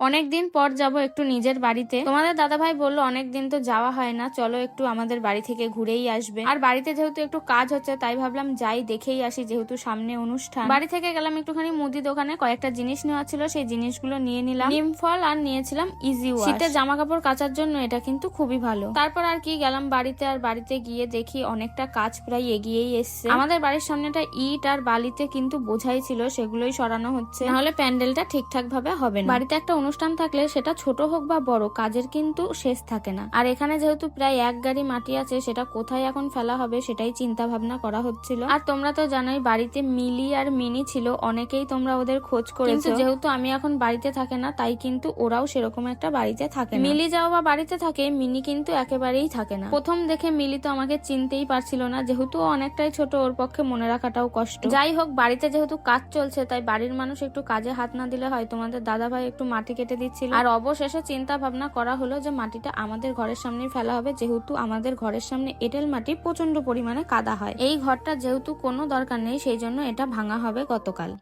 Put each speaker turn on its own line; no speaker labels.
অনেকদিন পর যাব একটু নিজের বাড়িতে। তোমাদের দাদা ভাই বলল, অনেকদিন তো যাওয়া হয় না, চলো একটু আমাদের বাড়ি থেকে ঘুরেই আসবে। আর বাড়িতে যেহেতু একটু কাজ হচ্ছে, তাই ভাবলাম যাই, দেখেই আসি যেহেতু সামনে অনুষ্ঠান। বাড়ি থেকে গেলাম একটুখানি মুদি দোকানে, কয়েকটা জিনিস নেওয়া ছিল, সেই জিনিসগুলো নিয়ে নিলাম। নিম ফল আর নিয়েছিলাম ইজি শীতে জামা কাপড় কাচার জন্য এটা কিন্তু খুবই ভালো। তারপর আর কি গেলাম বাড়িতে, আর বাড়িতে গিয়ে দেখি অনেকটা কাজ প্রায় এগিয়েই এসছে। আমাদের বাড়ির সামনেটা ইট আর বালিতে কিন্তু বোঝাই ছিল, সেগুলোই সরানো হচ্ছে। নাহলে প্যান্ডেলটা ঠিকঠাক ভাবে হবে না। বাড়িতে একটা থাকলে সেটা ছোট হোক বা বড় কাজের কিন্তু শেষ থাকে না। আর এখানে যেহেতু প্রায় এক গাড়ি মাটি আছে সেটা কোথায় এখন ফেলা হবে সেটাই চিন্তা ভাবনা করা হচ্ছিল। আর তোমরা তো জানোই বাড়িতে মিলি আর মিনি ছিল অনেকেই তোমরা ওদের খোঁজ করেছ। যেহেতু আমি এখন বাড়িতে থাকে না তাই কিন্তু ওরাও সেরকম একটা বাড়িতে থাকে মিলি যাও বা বাড়িতে থাকে মিনি কিন্তু একেবারেই থাকে না। প্রথম দেখে মিলি তো আমাকে চিনতেই পারছিল না যেহেতু অনেকটাই ছোট ওর পক্ষে মনে রাখাটাও কষ্ট। যাই হোক বাড়িতে যেহেতু কাজ চলছে তাই বাড়ির মানুষ একটু কাজে হাত না দিলে হয় তোমাদের দাদা ভাই একটু মাটি কেটে দিচ্ছিল। আর অবশেষে চিন্তা ভাবনা করা হলো যে মাটিটা আমাদের ঘরের সামনে ফেলা হবে, যেহেতু আমাদের ঘরের সামনে এঁটেল মাটি প্রচণ্ড পরিমাণে কাদা হয়। এই ঘরটা যেহেতু কোনো দরকার নেই, সেই জন্য এটা ভাঙা হবে গতকাল।